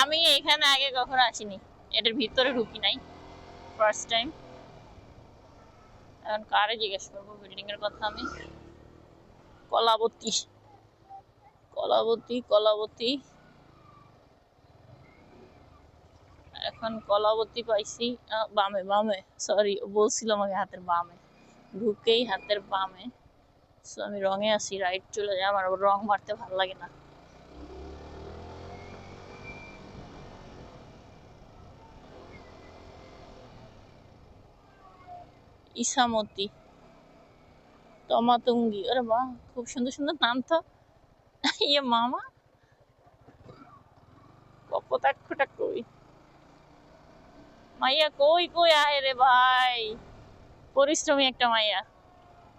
আমি এখানে আগে কখনো আসিনি। এটার ভিতরে ঢুকি নাই। ফার্স্ট টাইম এখন কারে জিজ্ঞেস করব? বিল্ডিং এর কথা আমি। কলাবতী। কলাবতী কলাবতী। এখন কলাবতী পাইছি বামে বামে। সরি বলছিলাম আগে হাতের বামে। ঢুকেই হাতের বামে। সো আমি রঙে আছি রাইট চলে যাই, আমার রং মারতে ভালো লাগে না। ইসামতি, তমাতুঙ্গি, আরে বাহ, খুব সুন্দর সুন্দর নাম তো। ইয়ে মামা? কপোতাক্ষটা কই মাইয়া কই কই, আয় রে ভাই। পরিশ্রমী একটা মাইয়া।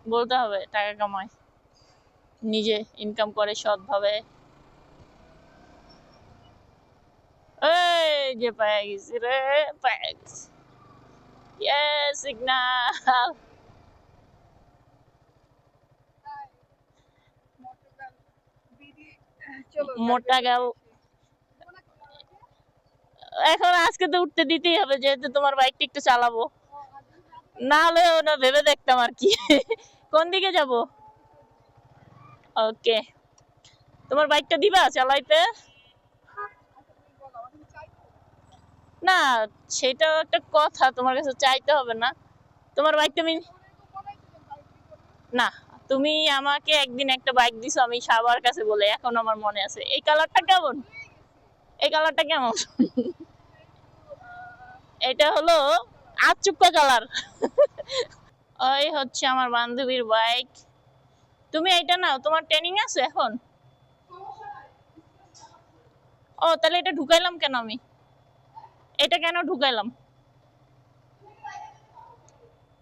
বলতে হবে টাকা কামায়। নিজে ইনকাম করে সৎভাবে। এই যে পায়ে গেছি রে পায়ে গেছি। সিগনাল মোটা গাল। এখন আজকে তো উঠতে দিতেই হবে যেহেতু তোমার বাইকটা একটু চালাবো। না হলে ভেবে দেখতাম আর কি। কোন দিকে যাব? ওকে। তোমার বাইকটা দিবা চালাইতে? না, সেটাও একটা কথা, তোমার কাছে চাইতে হবে না। তোমার বাইক তুমি না, তুমি আমাকে একদিন একটা বাইক দিছো, আমি সবার কাছে বলে, এখন আমার মনে আছে। এই কালারটা কেমন? এই কালারটা কেমন? এটা হলো আচুক্কা কালার। ওই হচ্ছে আমার বান্ধবীর বাইক তুমি এইটা নাও, তোমার ট্রেনিং আছে এখন? ও, তাহলে এটা ঢুকাইলাম কেন আমি? এটা কেন ঢুকাইলাম?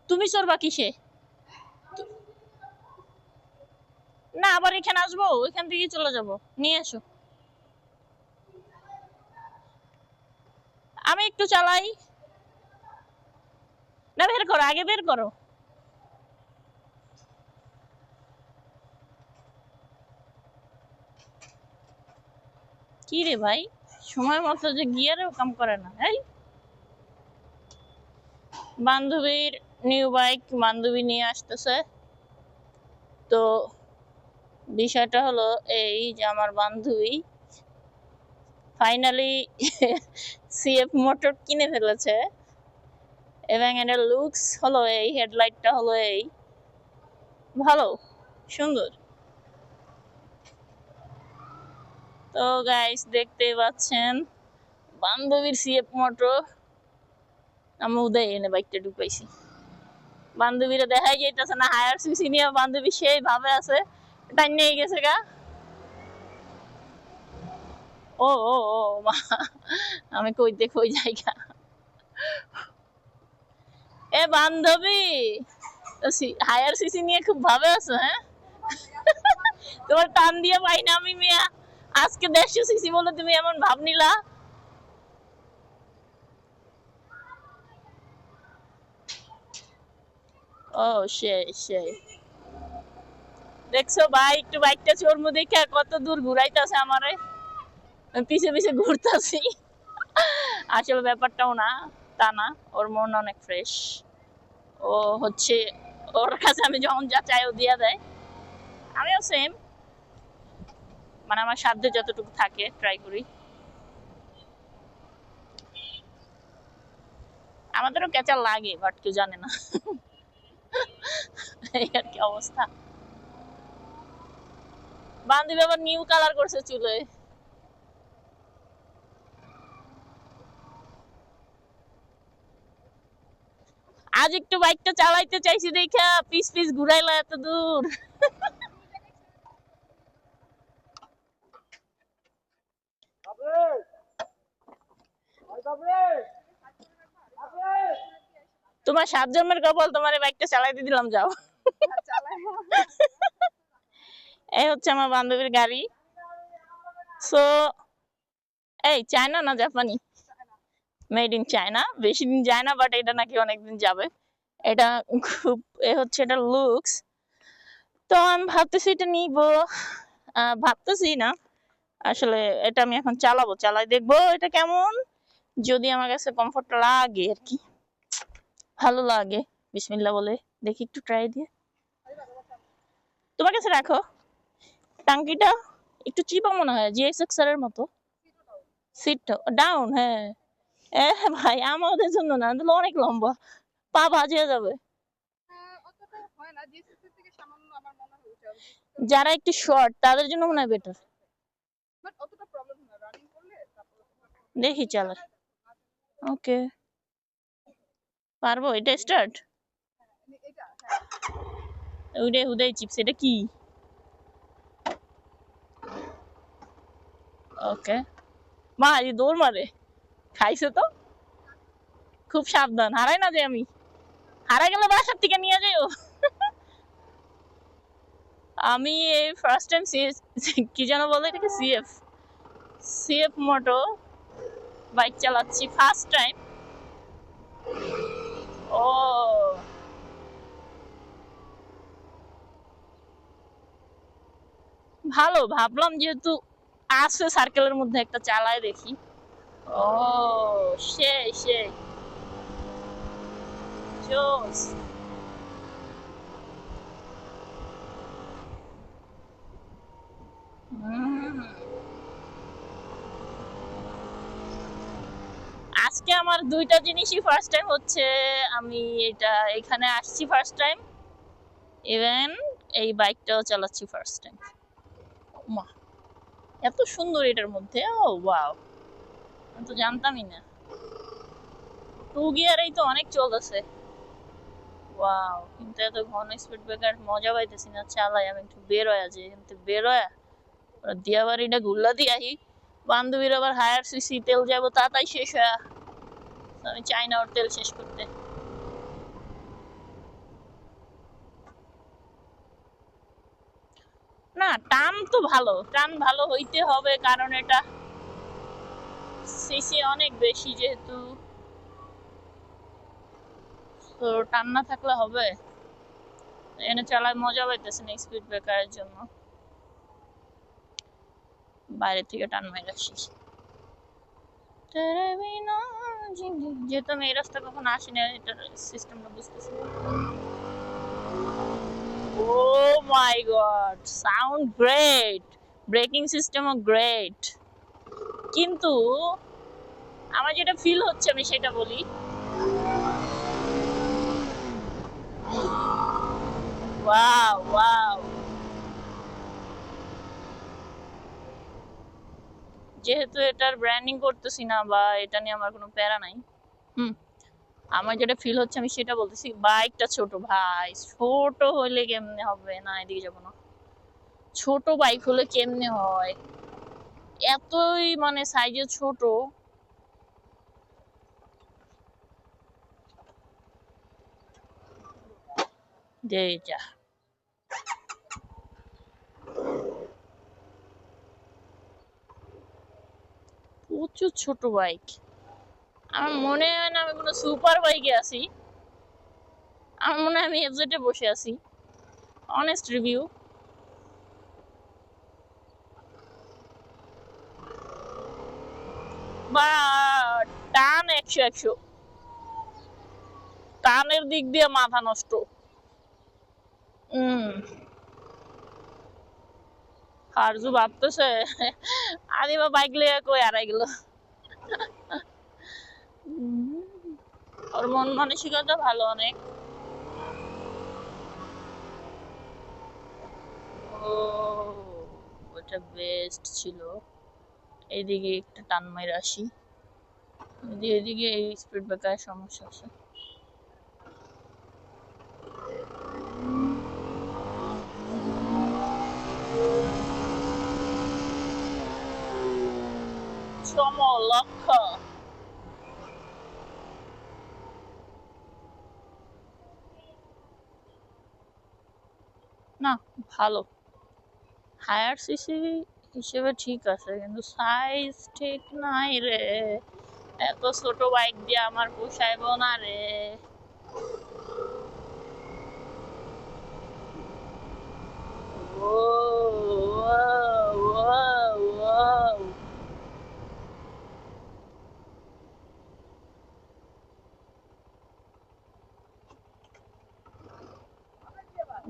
তুমি চড়বা কিসে? না, আবার এখানে আসব, ওইখান থেকে চলে যাব। নিয়ে এসো আমি একটু চালাই। না, বের করো, আগে বের করো। কি রে ভাই? সময় মতো যে গিয়ারেও কাম করে না এই বান্ধবীর নিউ বাইক বান্ধবী নিয়ে আসতেছে। তো বিষয়টা হলো এই যে আমার বান্ধবী ফাইনালি সিএফ মোটর কিনে ফেলেছে। এবং এটার লুকস হলো এই হেডলাইটটা হলো এই। ভালো, সুন্দর। তো গাইস দেখতেই পাচ্ছেন, বান্ধবীর সিএফ মোটর আমি উদয় এনে বাইকটা ঢুকাইছি। বান্ধবীরা দেখাই যাইতেছে না হায়ার সিসি নিয়ে বান্ধবী সেই ভাবে আছে টাইম নিয়ে গেছে গা। ও ও ও, মা, আমি কই জায়গা এ বান্ধবী হায়ার সিসি নিয়ে খুব ভাবে আছো হ্যাঁ? তোমার টান দিয়ে পাই না আমি মিয়া। আজকে দেড়শো সিসি বলে তুমি এমন ভাব নিলা? ও দেখছ ভাই, একটু বাইকটা কত দূর ঘুরাইতেছে আমারে। পিছে পিছে ঘুরতাছি। আসলে ব্যাপারটাও না, তা না, ওর মন অনেক ফ্রেশ ও হচ্ছে, ওর কাছে আমি যখন যা চাই ও দিয়া দেয়। আমিও সেম মানে আমার সাধ্য যতটুকু থাকে ট্রাই করি। আমাদেরও কেঁচা লাগে বাট কেউ জানে না। এই আর কি অবস্থা। বান্ধবী আবার নিউ কালার করছে চুলে। আজ একটু বাইকটা চালাইতে চাইছি দেখা, পিস পিস ঘুরাইলা এত দূর তোমার সাত জন্মের কপাল তোমার বাইকটা চালাইতে দিলাম, যাও। এই হচ্ছে আমার বান্ধবীর গাড়ি। সো এই চায়না না জাপানি? মেড ইন চায়না বেশি দিন যায় না বাট এটা নাকি অনেকদিন যাবে। এটা খুব, এ হচ্ছে এটা লুকস তো আমি ভাবতেছি এটা নিব। ভাবতেছি না। আসলে এটা আমি এখন চালাবো, চালাই দেখব। এটা কেমন? যদি আমার কাছে কমফোর্ট লাগে আর কি। ভালো লাগে। বিসমিল্লাহ বলে। দেখি একটু ট্রাই দিয়ে। তোমার কাছে রাখো। টাঙ্কিটা একটু চিপা মনে হয় জিএসএক্স এর মতো। সিটটা ডাউন হ্যাঁ। এ ভাই আমাদের জন্য না অনেক লম্বা। পা ভাজিয়ে যাবে। হ্যাঁ, হয় হয় যারা একটু শর্ট তাদের জন্য মনে হয় বেটার দেখি চালা। ওকে পারব? এটা স্টার্ট ওইটাই হুদাই চিপস এটা কি? ওকে মা, এই দৌড় মারে। খাইছে তো? খুব সাবধান। হারাই না যে আমি। হারাই গেলে বাসার থেকে নিয়ে যাইও। আমি এই ফার্স্ট টাইম কি যেন বলে এটাকে? সিএফ সিএফ মোটো বাইক চালাচ্ছি ফার্স্ট টাইম ভালো ভাবলাম যেহেতু আছে সার্কেলের মধ্যে একটা চালায় দেখি। ও সেই সেই। জোস হুম। আজকে আমার দুইটা জিনিসই ফার্স্ট টাইম হচ্ছে, আমি এটা এখানে আসছি ফার্স্ট টাইম ইভেন এই বাইকটাও চালাচ্ছি ফার্স্ট টাইম মা এত সুন্দর এটার মধ্যে, ও ওয়াও আমি তো জানতামই না। টু গিয়ারেই তো অনেক চলতেছে। ওয়াও কিন্তু এত ঘন স্পিড ব্রেকার মজা পাইতেছি না, চালাই আমি একটু বের হয়ে যাই, এখান থেকে বের হয়ে দিয়াবাড়িটা গুল্লা দিয়ে আহি বান্ধবীর আবার হায়ার সিসি তেল যাব, তাড়াতাড়ি শেষ হয়ে তো আমি চাই না ওর তেল শেষ করতে না টান তো ভালো। টান ভালো হইতে হবে, কারণ এটা সিসি অনেক বেশি যেহেতু। তো টান না থাকলে হবে। এনে চালায় মজা পাইতেছে না স্পিড ব্রেকারের জন্য। বাইরে থেকে টান মেরে আসি তেরে বিনা জিন্দেগি- যেহেতু আমি এই রাস্তা কখনো আসিনি এটার সিস্টেমটা বুঝতেছি। ও my God sound great breaking সিস্টেমও great কিন্তু আমার যেটা ফিল হচ্ছে, আমি সেটা বলি। ওয়াও ওয়াও যেহেতু এটার ব্র্যান্ডিং করতেছি না বা এটা নিয়ে আমার কোনো প্যারা নাই, হুম, আমার যেটা ফিল হচ্ছে আমি সেটা বলতেছি বাইকটা ছোট ভাই, ছোট হলে কেমনে হবে? না, এদিকে যাব না। ছোট বাইক হলে কেমনে হয়? এতই মানে সাইজে ছোট। দে যা। প্রচুর ছোট বাইক আমার মনে হয় না আমি কোনো সুপার বাইকে আছি। আমার মনে হয় আমি এফজেটে বসে আছি। অনেস্ট রিভিউ বা, টান একশো একশো। টানের দিক দিয়ে মাথা নষ্ট। হম হারজু ভাবতেছে আদিবা বাইক লিয়ে কই হারাই গেল। ওর মন মানসিকতা ভালো অনেক। ও, ওটা বেস্ট ছিল। এইদিকে একটা টান মাইর আসি। এদিকে এই স্পিড ব্রেকারের সমস্যা আছে। লক্ষ্য না, ভালো। হায়ার সিসি হিসেবে ঠিক আছে, কিন্তু সাইজ ঠিক নাই রে। এত ছোট বাইক দিয়ে আমার পোষাইব না রে। ও ও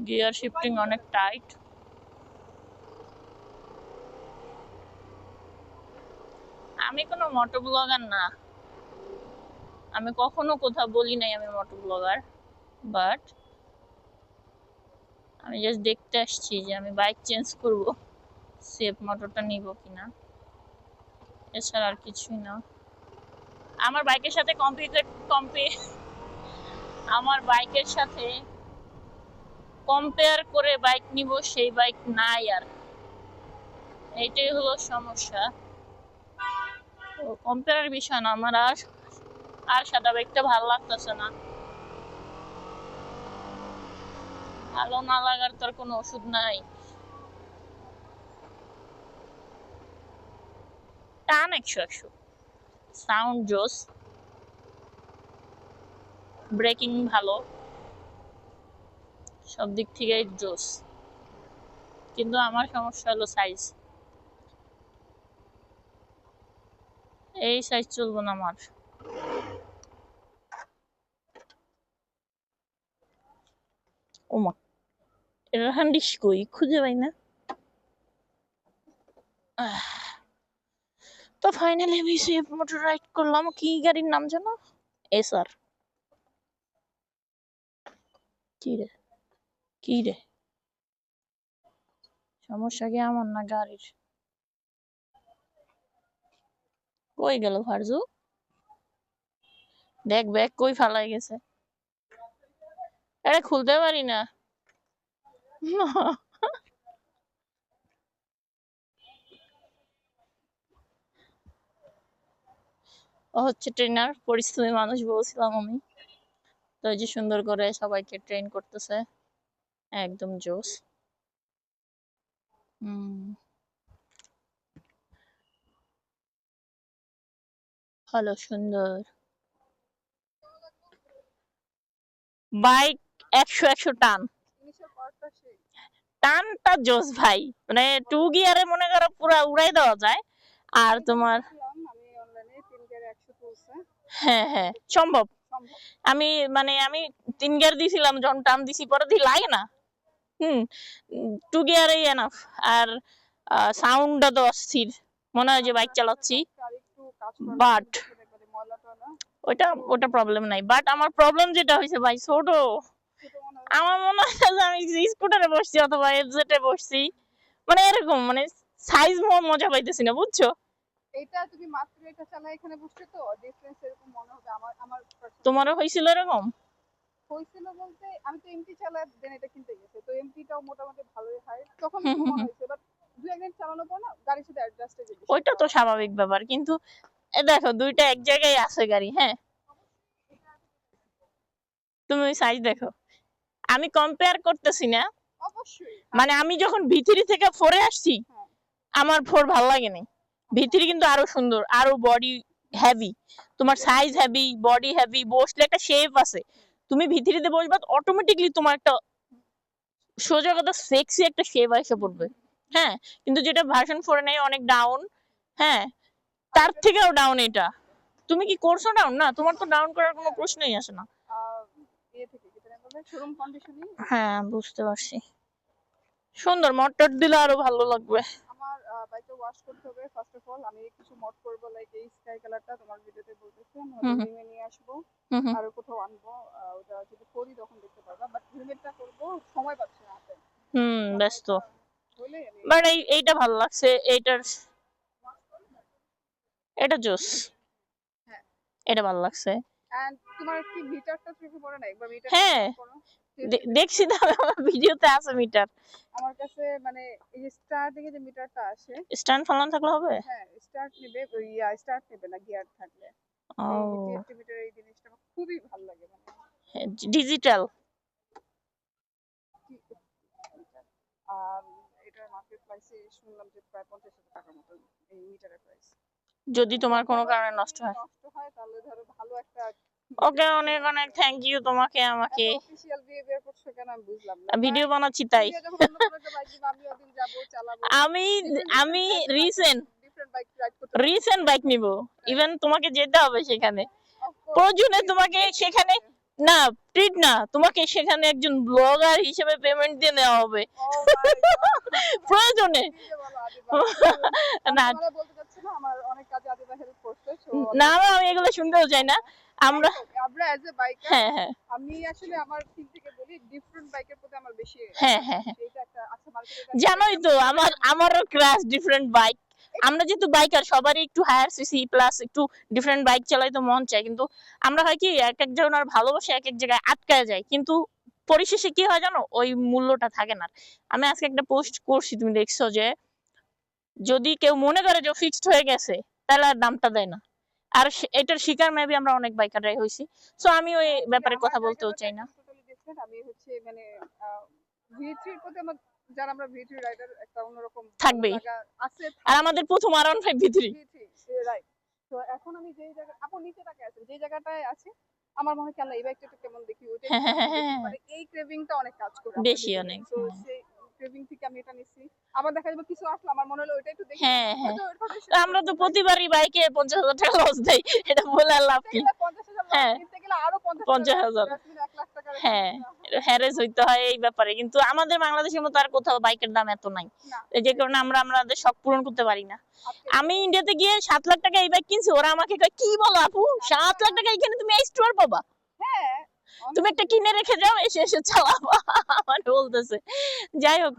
গিয়ার শিফটিং অনেক টাইট আমি কোনো মোটো ব্লগার না। আমি কখনো কোথাও বলি নাই আমি মোটো ব্লগার বাট আমি জাস্ট দেখতে আসছি যে আমি বাইক চেঞ্জ করব সেফ মোটরটা নিব কিনা। এছাড়া আর কিছুই না। আমার বাইকের সাথে কম্পিউটার কম্পি আমার বাইকের সাথে কম্পেয়ার করে বাইক নিব, সেই বাইক নাই আর। এইটাই হলো সমস্যা। কম্পেয়ারের বিষয় না, আমার আর আর সাদা বাইকটা ভালো লাগতেছে না। ভালো না লাগার তোর কোনো ওষুধ নাই। টান একশো একশো। সাউন্ড জোস। ব্রেকিং ভালো। সব দিক থেকে জোস কিন্তু আমার সমস্যা হলো সাইজ এই সাইজ চলবো না আমার। ওমা কই খুঁজে পাই না। তো ফাইনালি আমি সেফ মোটর রাইড করলাম, কি গাড়ির নাম জানো এসআর কি রে? কি রে? সমস্যা কি আমার না গাড়ির? কই গেল ফারজু? দেখ, ব্যাগ কই ফালাই গেছে? আরে খুলতে পারি না। ও হচ্ছে ট্রেনার পরিশ্রমী মানুষ বলছিলাম আমি। তো যে সুন্দর করে সবাইকে ট্রেন করতেছে। একদম জোস। হুম। ভালো সুন্দর। বাইক একশো একশো টান। টানটা জোস ভাই। মানে টু গিয়ারে মনে করো পুরা উড়াই দেওয়া যায়। আর তোমার হ্যাঁ হ্যাঁ। সম্ভব। আমি মানে আমি তিন গিয়ার দিছিলাম যখন টান দিছি পরে দিয়ে লাগে না। হুম টু গিয়ারেই এনাফ আর সাউন্ডটা তো অস্থির। মনে হয় যে বাইক চালাচ্ছি। টয়লা ওইটা ওটা প্রবলেম নাই। বাট আমার প্রবলেম যেটা হয়েছে ভাই ছোট। আমার মনে হয় যে আমি স্কুটারে বসছি অথবা এফজেটে বসছি মানে এরকম মানে সাইজ মজা পাইতেছি না বুঝছ? এইটা তুমি মাত্র এটা চালা এখানে বসছো তো? ডিফারেন্স এরকম মনে হবে আমার আমার তোমারও হয়েছিল এরকম? হয়েছিল বলতে আমি তো এমটি চালায় দেন এটা কিনতে গেছে। তো এমটিটাও মোটামুটি ভালোই হয় তখন। হয়েছে বাট একদিন চালানোর পর না গাড়ির সাথে অ্যাডজাস্ট হয়ে যাবে ওইটা তো স্বাভাবিক ব্যাপার কিন্তু দেখো দুইটা এক জায়গায় আছে গাড়ি হ্যাঁ? তুমি ওই সাইজ দেখো। আমি কম্পেয়ার করতেছি না। মানে আমি যখন ভিতরি থেকে ফোরে আসছি হ্যাঁ। আমার ফোর ভালো লাগেনি ভিতরি কিন্তু আরও সুন্দর আরও বডি হেভি তোমার সাইজ হেভি বডি হেভি বসলে একটা শেপ আছে। তুমি ভিতরিতে বসবা অটোমেটিকলি তোমার একটা সোজা কথা সেক্সি একটা শেপ এসে পড়বে। হ্যাঁ কিন্তু যেটা ভার্সন ফোরে নেই অনেক ডাউন হ্যাঁ তার থেকেও ডাউন এটা। তুমি কি করছ ডাউন না তোমার তো ডাউন করার কোনো প্রশ্নই আসে না। হ্যাঁ বুঝতে পারছি। সুন্দর মোটর দিলে আরও ভালো লাগবে। বাইকটা ওয়াশ করতে হবে ফার্স্ট অফ অল আমি কিছু মড করব লাইক এই স্কাই কালারটা তোমার ভিডিওতে বলতেছি আমি। রিমে নিয়ে আসব। আর কোথাও আনব ওটা যদি করি তখন দেখতে পারবা বাট হেলমেটটা করব সময় পাচ্ছি না হাতে হুম ব্যস্ত বাট এই এইটা ভালো লাগছে এইটার এটা জোস হ্যাঁ। এটা ভালো লাগছে তোমার কি মিটারটা চোখে পড়ে না একবার মিটার হ্যাঁ। দেখছি তো আমার ভিডিওতে আছে মিটার। আমার কাছে মানে এই যে স্টার থেকে যে মিটারটা আসে। স্ট্যান্ড ফালান থাকলে হবে? হ্যাঁ স্টার্ট নেবে ওই স্টার্ট নেবে না গিয়ার থাকলে। ও। মিটার এই জিনিসটা আমার খুবই ভালো লাগে মানে। ডিজিটাল। আর এটার মার্কেট প্রাইসে শুনলাম যে প্রায় পঞ্চাশ হাজার টাকার মতো এই মিটারের প্রাইস যদি তোমার কোনো কারণে নষ্ট হয়। নষ্ট হয় তাহলে ধরো ভালো একটা ওকে অনেক অনেক থ্যাংক ইউ তোমাকে আমাকে। ভিডিও বানাচ্ছি তাই। আমি আমি রিসেন্ট রিসেন্ট বাইক নিব। ইভেন তোমাকে যেতে হবে সেখানে। প্রয়োজনে তোমাকে সেখানে না ট্রিট না তোমাকে সেখানে একজন ব্লগার হিসেবে পেমেন্ট দিয়ে নেওয়া হবে। Oh! প্রয়োজনে। না না, আমি এগুলো শুনতেও চাই না। আমরা আমরা অ্যাজ এ বাইকার হ্যাঁ হ্যাঁ। আমি আসলে আমার দিক থেকে বলি ডিফারেন্ট বাইকের প্রতি আমার বেশি হ্যাঁ হ্যাঁ হ্যাঁ। আচ্ছা জানোই তো আমার আমারও ক্রাশ ডিফারেন্ট বাইক আমরা যেহেতু বাইকার সবারই একটু হায়ার সিসি প্লাস একটু ডিফারেন্ট বাইক চালাই তো মন চায়। কিন্তু আমরা হয় কি এক এক জনের ভালোবাসে এক এক জায়গায় আটকায় যায়। কিন্তু পরিশেষে কি হয় জানো ওই মূল্যটা থাকে না। আমি আজকে একটা পোস্ট করছি তুমি দেখছ যে যদি কেউ মনে করে যে ফিক্সড হয়ে গেছে তাহলে আর দামটা দেয় না। আর এটার শিকার মেবি আমরা অনেক বাইকাররাই হয়েছি সো আমি ওই ব্যাপারে কথা বলতেও চাই না। আমি হচ্ছে মানে ভি3 প্রতি আমার যারা আমরা ভি3 রাইডার একটা অন্যরকম আছে। আর আমাদের প্রথম আর ওয়ান ফাইভ ভি3 রাইট তো এখন আমি যেই জায়গা আপু নিচে তাকে আছেন যেই জায়গাটায় আছে আমার মনে হয় কি আল্লাহ এই বাইকটা কেমন দেখি কেমন মানে এই ক্রেভিংটা অনেক কাজ করে বেশি অনেক, তো। সেই ক্রেভিং থেকে আমি এটা আবার দেখা যাবে কিছু আসলো আমার মনে হলো ওইটা একটু দেখি। হ্যাঁ হ্যাঁ। আমরা তো প্রতিবারই বাইকে পঞ্চাশ হাজার টাকা লস দেই এটা বলে আর লাভ কি? 50,000 হ্যাঁ। কিনতে গেলে আরও 50,000 50,000 জাসমিন 1 লাখ টাকার হ্যাঁ হ্যারেস হইতে হয় এই ব্যাপারে। কিন্তু আমাদের বাংলাদেশের মতো আর কোথাও বাইকের দাম এত নাই। যে কারণে আমরা আমাদের শখ পূরণ করতে পারি না। আমি ইন্ডিয়াতে গিয়ে সাত লাখ টাকা এই বাইক কিনছি ওরা আমাকে কি বলো আপু? সাত লাখ টাকা এখানে তুমি এই স্টোর পাবা? হ্যাঁ তুমি একটা কিনে রেখে যাও এসে এসে চালাবা। আমার বলতেছে যাই হোক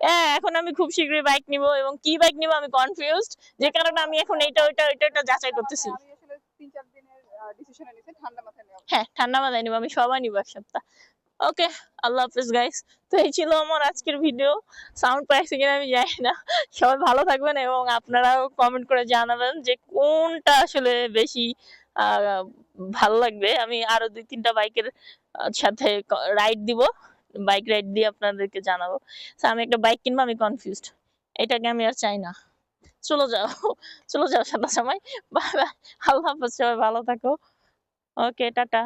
হ্যাঁ এখন আমি খুব শীঘ্রই বাইক নিব এবং কি বাইক নিব আমি কনফিউজড যে কারণে আমি এখন এইটা ওইটা ওইটা ওইটা যাচাই করতেছি। আমি আসলে 3 4 দিনের ডিসিশনে নিছি ঠান্ডা মাথায় হ্যাঁ ঠান্ডা মাথায় নিব আমি সবাই নিব এক সপ্তাহ। ওকে আল্লাহ হাফিজ গাইস তো এই ছিল আমার আজকের ভিডিও সাউন্ড পাইছে কিনা আমি জানি না। সবাই ভালো থাকবেন এবং আপনারাও কমেন্ট করে জানাবেন যে কোনটা আসলে বেশি আহ, ভালো লাগবে। আমি আরও দুই তিনটা বাইকের সাথে রাইড দিব। বাইক রাইড দিয়ে আপনাদেরকে জানাব। আমি একটা বাইক কিনবো, আমি কনফিউজড এটাকে আমি আর চাই না। চলো যাও। চলো যাও সাদা সময় বাই বাই। আল্লাহ হাফেজ, সবাই ভালো থাকো। Okay tata.